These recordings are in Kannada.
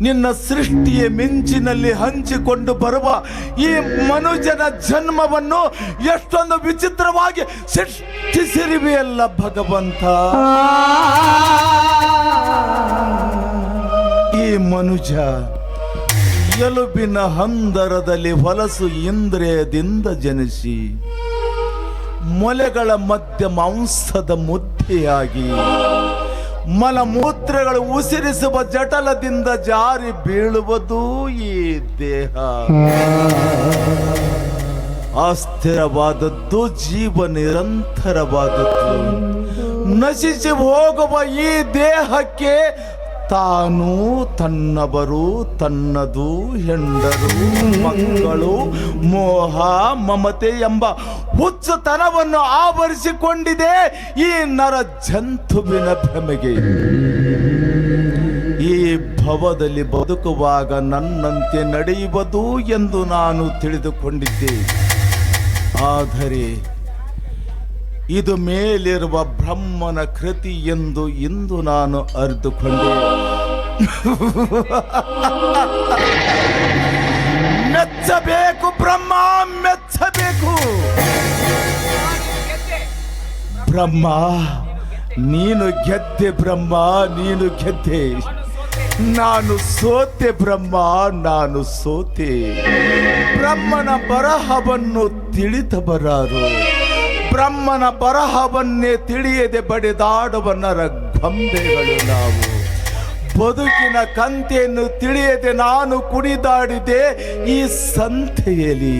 ನಿನ್ನ ಸೃಷ್ಟಿಯ ಮಿಂಚಿನಲ್ಲಿ ಹಂಚಿಕೊಂಡು ಬರುವ ಈ ಮನುಜನ ಜನ್ಮವನ್ನು ಎಷ್ಟೊಂದು ವಿಚಿತ್ರವಾಗಿ ಸೃಷ್ಟಿಸಿರುವೆಯಲ್ಲ ಭಗವಂತ. ಈ ಮನುಜ ಎಲುಬಿನ ಹಂದರದಲ್ಲಿ ಹೊಲಸು ಇಂದ್ರಿಯದಿಂದ ಜನಿಸಿ ಮೊಲೆಗಳ ಮಧ್ಯ ಮಾಂಸದ ಮುದ್ದೆಯಾಗಿ ಮಲಮೂತ್ರಗಳು ಉಸಿರಿಸುವ ಜಟಲದಿಂದ ಜಾರಿ ಬೀಳುವುದು ಈ ದೇಹ. ಅಸ್ಥಿರವಾದದ್ದು ಜೀವ ನಿರಂತರವಾದದ್ದು. ನಶಿಸಿ ಹೋಗುವ ಈ ದೇಹಕ್ಕೆ ತಾನು ತನ್ನವರು ತನ್ನದು ಹೆಂಡರು ಮಕ್ಕಳು ಮೋಹ ಮಮತೆ ಎಂಬ ಹುಚ್ಚುತನವನ್ನು ಆವರಿಸಿಕೊಂಡಿದೆ ಈ ನರ ಜಂತುವಿನ ಭ್ರಮೆಗೆ. ಈ ಭವದಲ್ಲಿ ಬದುಕುವಾಗ ನನ್ನಂತೆ ನಡೆಯುವುದು ಎಂದು ನಾನು ತಿಳಿದುಕೊಂಡಿದ್ದೆ. ಆದರೆ ಇದು ಮೇಲಿರುವ ಬ್ರಹ್ಮನ ಕೃತಿ ಎಂದು ಇಂದು ನಾನು ಅರಿತುಕೊಂಡೆ. ಮೆಚ್ಚಬೇಕು ಬ್ರಹ್ಮ ಮೆಚ್ಚಬೇಕು. ಬ್ರಹ್ಮ, ನೀನು ಗೆದ್ದೆ ಬ್ರಹ್ಮ, ನೀನು ಗೆದ್ದೆ. ನಾನು ಸೋತೆ ಬ್ರಹ್ಮ, ನಾನು ಸೋತೆ. ಬ್ರಹ್ಮನ ಬರಹವನ್ನು ತಿಳಿದವರಾರು. ಬ್ರಹ್ಮನ ಬರಹವನ್ನೇ ತಿಳಿಯದೆ ಬಡಿದಾಡುವ ನರ ಗೊಂಬೆಗಳು ನಾವು. ಬದುಕಿನ ಕಂತೆಯನ್ನು ತಿಳಿಯದೆ ನಾನು ಕುಣಿದಾಡಿದೆ ಈ ಸಂತೆಯಲ್ಲಿ.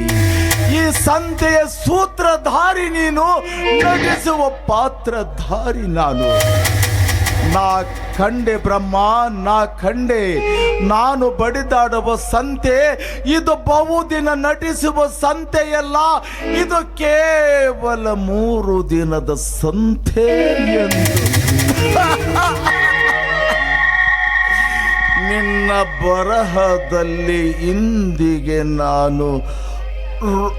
ಈ ಸಂತೆಯ ಸೂತ್ರಧಾರಿ ನೀನು, ನಟಿಸುವ ಪಾತ್ರಧಾರಿ ನಾನು. ನಾ ಕಂಡೆ ಬ್ರಹ್ಮ, ನಾ ಕಂಡೆ ನಾನು ಬಡಿದಾಡುವ ಸಂತೆ, ಇದು ಬಹುದಿನ ನಟಿಸುವ ಸಂತೆಯಲ್ಲ, ಇದು ಕೇವಲ ಮೂರು ದಿನದ ಸಂತೆ ನಿನ್ನ ಬರಹದಲ್ಲಿ ಇಂದಿಗೆ ನಾನು ಋ-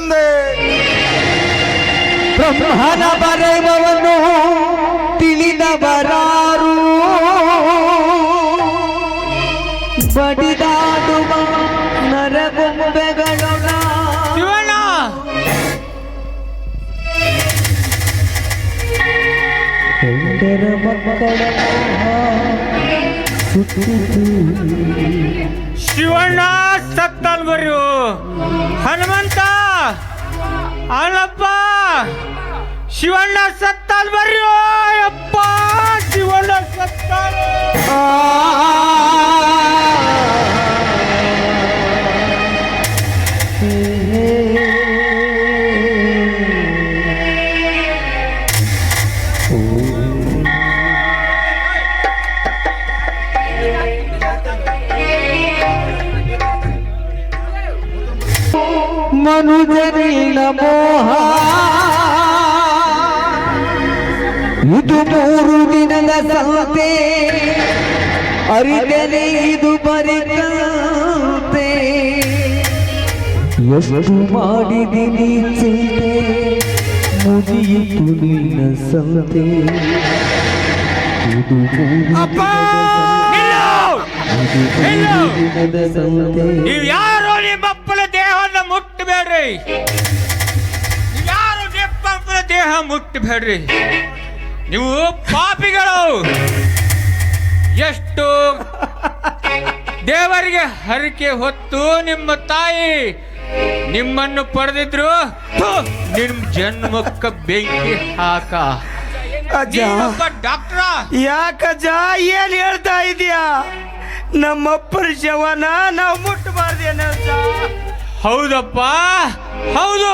ತಂದೆ ಬ್ರಹ್ಮನ ಬರೆಯುವವನು ತಿಳಿದವರಾರು ಬಡಿದಾಡುವ ನರಗೊಂಬೆಗಳೊಳ ಶಿವಣ್ಣ! ಹೆಂಡರ ಮಕ್ಕಳ ಶಿವಣ್ಣ ಸತ್ತಲ್ ಬರ್ರು ಹನುಮಂತ! ಅಲ್ಲಪ್ಪ ಶಿವಣ್ಣ ಸತ್ತಲ್ ಬರ್ರಿ ಅಪ್ಪ! ಶಿವಣ್ಣ ಸತ್ತಾನ ಮನುಜರಿಲ್ಲ ಮೋಹ. ಇದು ಮೂರು ದಿನದ ಸಂತೆ. ಅರಿತನೆ ಇದು ಬರಿಕಂತೆ ಎಷ್ಟು ಮಾಡಿದಿನಿ ಚಿಂತೆ. ಮುಗಿಯಿತು ನಿನ್ನ ಸಂತೆ! ಇದು ಮೂರು ದಿನದ ಸಂತೆ. ಮುಟ್ಟಬೇಡ್ರಿ ಯಾರು ನಿಮ್ಮಪ್ಪನ ದೇಹ ಮುಟ್ಟಬೇಡ್ರಿ. ನೀವು ಪಾಪಿಗಳು. ಎಷ್ಟು ದೇವರಿಗೆ ಹರಿಕೆ ಹೊತ್ತು ನಿಮ್ಮ ತಾಯಿ ನಿಮ್ಮನ್ನು ಪಡೆದಿದ್ರು ನಿಮ್ ಜನ್ಮಕ್ಕ ಬೆಂಕಿ ಹಾಕ. ಡಾಕ್ಟ್ರ. ಯಾಕಜ ಏನ್ ಹೇಳ್ತಾ ಇದೀಯಾ? ನಮ್ಮಪ್ಪರ ಶವನ ನಾವು ಮುಟ್ಟಬಾರ್ದೇನ ಹೌದಪ್ಪ? ಹೌದು.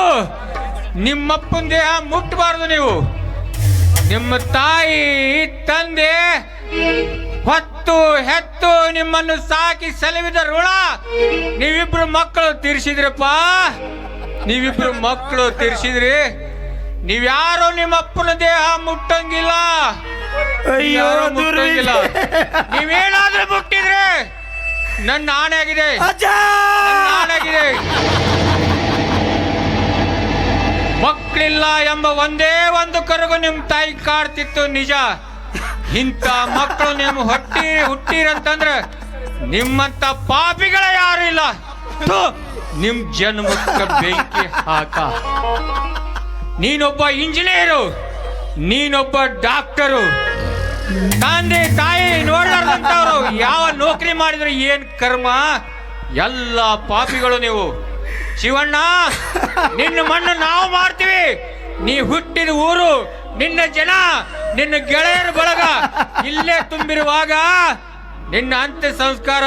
ನಿಮ್ಮಪ್ಪನ ದೇಹ ಮುಟ್ಟಬಾರ್ದು ನೀವು. ನಿಮ್ಮ ತಾಯಿ ತಂದೆ ಹೊತ್ತು ಹೆತ್ತು ನಿಮ್ಮನ್ನು ಸಾಕಿ ಸಲವಿದ ಋಣ ನೀವಿಬ್ರು ಮಕ್ಕಳು ತೀರ್ಸಿದ್ರಪ್ಪ? ನೀವಿಬ್ರು ಮಕ್ಕಳು ತೀರ್ಸಿದ್ರಿ? ನೀವ್ಯಾರು ನಿಮ್ಮಪ್ಪನ ದೇಹ ಮುಟ್ಟಂಗಿಲ್ಲ. ಅಯ್ಯೋ ಮುಟ್ಟಂಗಿಲ್ಲ. ನೀವೇನಾದ್ರೂ ಮುಟ್ಟಿದ್ರೆ ನನ್ನ ಆಣೆ ಆಗಿದೆ ಆಗಿದೆ. ಮಕ್ಕಳಿಲ್ಲ ಎಂಬ ಒಂದೇ ಒಂದು ಕರುಗು ನಿಮ್ಮ ತಾಯಿ ಕಾಡ್ತಿತ್ತು ನಿಜ. ಇಂತ ಮಕ್ಕಳು ನಿಮ್ಮ ಹೊಟ್ಟಿ, ಹುಟ್ಟಿರಂತಂದ್ರೆ ನಿಮ್ಮಂತ ಪಾಪಿಗಳ ಯಾರು ಇಲ್ಲ. ನಿಮ್ ಜನ್ಮಕ್ಕ ಬೆಂಕಿ ಹಾಕ. ನೀನೊಬ್ಬ ಇಂಜಿನಿಯರು, ನೀನೊಬ್ಬ ಡಾಕ್ಟರು. ತಂದೆ, ತಾಯಿ ನೋಡ್ಲಾರ್ದಂತವ್ರು ಯಾವ ನೌಕರಿ ಮಾಡಿದ್ರು ಏನ್ ಕರ್ಮ? ಎಲ್ಲ ಪಾಪಿಗಳು ನೀವು. ಶಿವಣ್ಣ, ನಿನ್ನ ಮಣ್ಣು ನಾವು ಮಾಡ್ತೀವಿ ನೀ ಹುಟ್ಟಿದ ಊರು, ನಿನ್ನ ಜನ, ನಿನ್ನ ಗೆಳೆಯರ ಬಳಗ ಇಲ್ಲೇ ತುಂಬಿರುವಾಗ ನಿನ್ನ ಅಂತ್ಯ ಸಂಸ್ಕಾರ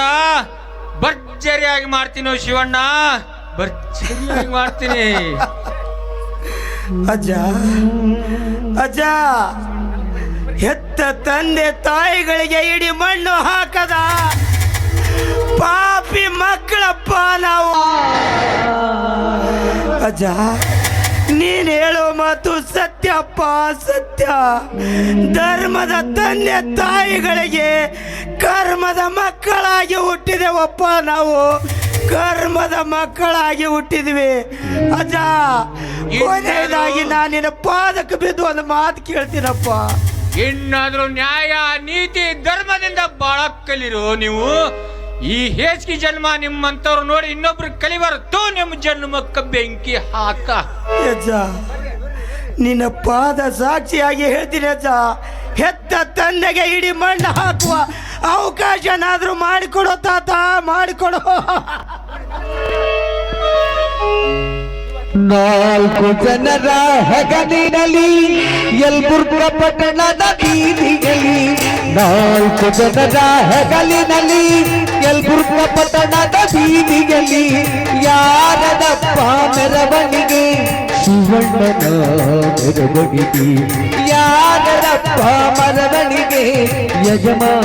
ಭರ್ಜರಿಯಾಗಿ ಮಾಡ್ತೀನಿ ಶಿವಣ್ಣ. ಭರ್ಜರಿಯಾಗಿ ಮಾಡ್ತೀನಿ. ಅಜ್ಜ ಅಜ್ಜ, ಹೆತ್ತ ತಂದೆ ತಾಯಿಗಳಿಗೆ ಇಡೀ ಮಣ್ಣು ಹಾಕದ. ಪಾಪಿ ಮಕ್ಕಳಪ್ಪ ನಾವು. ಅಜ್ಜ ನೀನ್ ಹೇಳೋ ಮಾತು ಸತ್ಯಪ್ಪ ಸತ್ಯ. ಧರ್ಮದ ತಂದೆ ತಾಯಿಗಳಿಗೆ ಕರ್ಮದ ಮಕ್ಕಳಾಗಿ ಹುಟ್ಟಿದೆವಪ್ಪ ನಾವು. ಕರ್ಮದ ಮಕ್ಕಳಾಗಿ ಹುಟ್ಟಿದ್ವಿ. ಅಜ್ಜ ಕೊನೆಯದಾಗಿ ನಾನು ನಿನ್ನ ಪಾದಕ್ಕೆ ಬಿದ್ದು ಒಂದು ಮಾತು ಕೇಳ್ತೀನಪ್ಪ. ಇನ್ನಾದ್ರೂ ನ್ಯಾಯ ನೀತಿ ಧರ್ಮದಿಂದ ಬಾಳ ಕಲಿರು ನೀವು? ಈ ಹೇಸಿಗೆ ಜನ್ಮ ನಿಮ್ಮಂತವ್ರು ನೋಡಿ ಇನ್ನೊಬ್ರು ಕಲಿಬಾರದು ನಿಮ್ಮ ಜನ್ಮಕ್ಕ ಬೆಂಕಿ ಹಾಕ. ಅಜ್ಜ ನಿನ್ನ ಪಾದ ಸಾಕ್ಷಿಯಾಗಿ ಹೇಳ್ತೀನಿ ಅಜ್ಜ ಹೆತ್ತ ತಂದೆಗೆ ಇಡೀ ಮಣ್ಣು ಹಾಕುವ ಅವಕಾಶನಾದ್ರೂ ಮಾಡಿಕೊಡೋ ತಾತ ಮಾಡಿಕೊಡೋ. ನಾಲ್ಕು ಜನರ ಹೆಗಲಿನಲ್ಲಿ ಯಲ್ಬುರ್ಗ ಪಟ್ಟಣದ ಬೀದಿಯಲ್ಲಿ ನಾಲ್ಕು ಜನರ ಹೆಗಲಿನಲ್ಲಿ ಯಲ್ಬುರ್ಗ ಪಟ್ಟಣದ ಬೀದಿಯಲ್ಲಿ ಯಾರದಪ್ಪ ಮೆರವಣಿಗೆ ಶಿವಣ್ಣನ ಮೆರವಣಿಗೆ ಯಾರದಪ್ಪ ಮೆರವಣಿಗೆ ಯಜಮಾನ